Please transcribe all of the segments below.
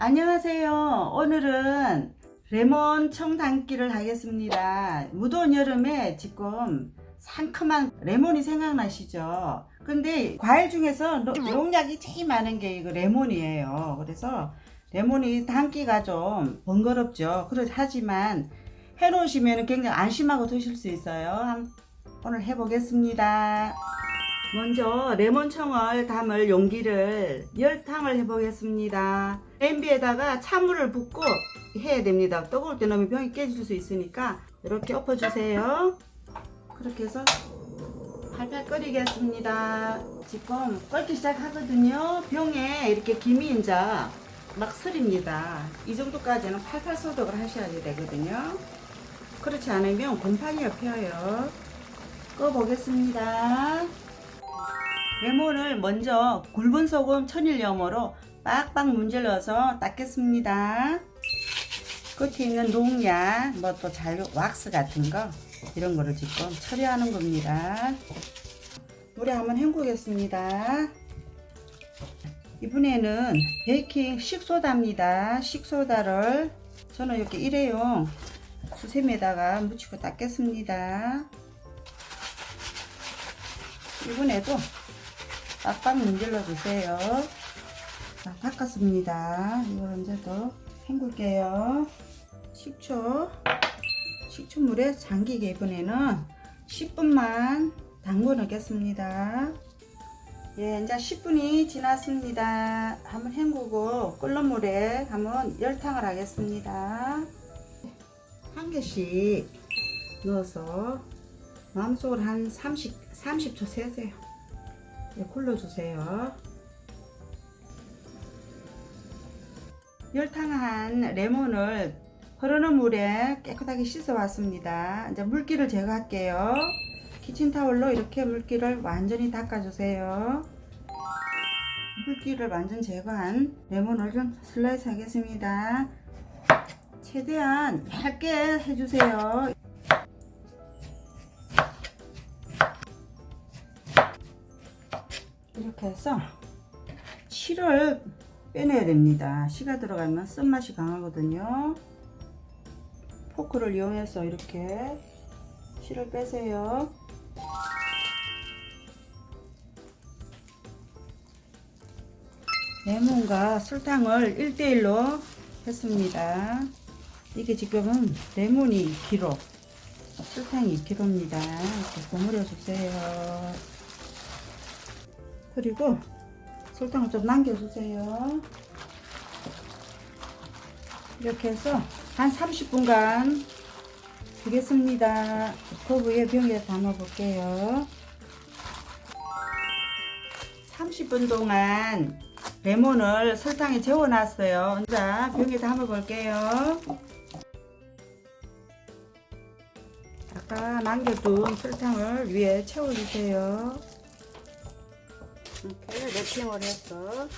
안녕하세요. 오늘은 레몬 청 담기를 하겠습니다. 무더운 여름에 지금 상큼한 레몬이 생각나시죠? 근데 과일 중에서 노- 농약이 제일 많은 게 이거 레몬이에요. 그래서 레몬이 담기가 좀 번거롭죠. 그렇 하지만 해 놓으시면 굉장히 안심하고 드실 수 있어요. 한- 오늘 해보겠습니다. 먼저 레몬청을 담을 용기를 열탕을 해보겠습니다. 냄비에다가 찬물을 붓고 해야 됩니다. 뜨거울 때 넣으면 병이 깨질 수 있으니까 이렇게 엎어주세요. 그렇게 해서 팔팔 끓이겠습니다. 지금 끓기 시작하거든요. 병에 이렇게 김이 이제 막 서립니다. 이 정도까지는 팔팔 소독을 하셔야 되거든요. 그렇지 않으면 곰팡이가 펴요. 꺼보겠습니다. 레몬을 먼저 굵은 소금 천일염으로 빡빡 문질러서 닦겠습니다. 끝에 있는 농약, 뭐 또 잔류 왁스 같은 거 이런 거를 지금 처리하는 겁니다. 물에 한번 헹구겠습니다. 이번에는 베이킹 식소다입니다. 식소다를 저는 이렇게 일회용 수세미에다가 묻히고 닦겠습니다. 이번에도 빡빡 문질러 주세요. 자, 닦았습니다. 이걸 이제 또 헹굴게요. 식초. 식초물에 잠기게 이번에는 10분만 담궈 놓겠습니다. 예, 이제 10분이 지났습니다. 한번 헹구고 끓는 물에 한번 열탕을 하겠습니다. 한 개씩 넣어서 마음속으로 한 30, 30초 세세요. 네, 굴러주세요. 열탕한 레몬을 흐르는 물에 깨끗하게 씻어 왔습니다. 이제 물기를 제거할게요. 키친타올로 이렇게 물기를 완전히 닦아주세요. 물기를 완전 제거한 레몬을 좀 슬라이스 하겠습니다. 최대한 얇게 해주세요. 이렇게 해서 실을 빼내야 됩니다. 씨가 들어가면 쓴맛이 강하거든요. 포크를 이용해서 이렇게 실을 빼세요. 레몬과 설탕을 1대1로 했습니다. 이게 지금은 레몬이 2kg, 설탕이 2kg입니다. 이렇게 버무려 주세요. 그리고 설탕을 좀 남겨주세요. 이렇게 해서 한 30분간 두겠습니다. 그 위에 병에 담아 볼게요. 30분 동안 레몬을 설탕에 재워놨어요. 자, 병에 담아 볼게요. 아까 남겨둔 설탕을 위에 채워주세요. 상태를 랩핑을 해서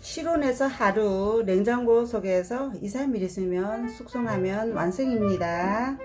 실온에서 하루 냉장고 속에서 2, 3일 있으면 숙성하면 완성입니다.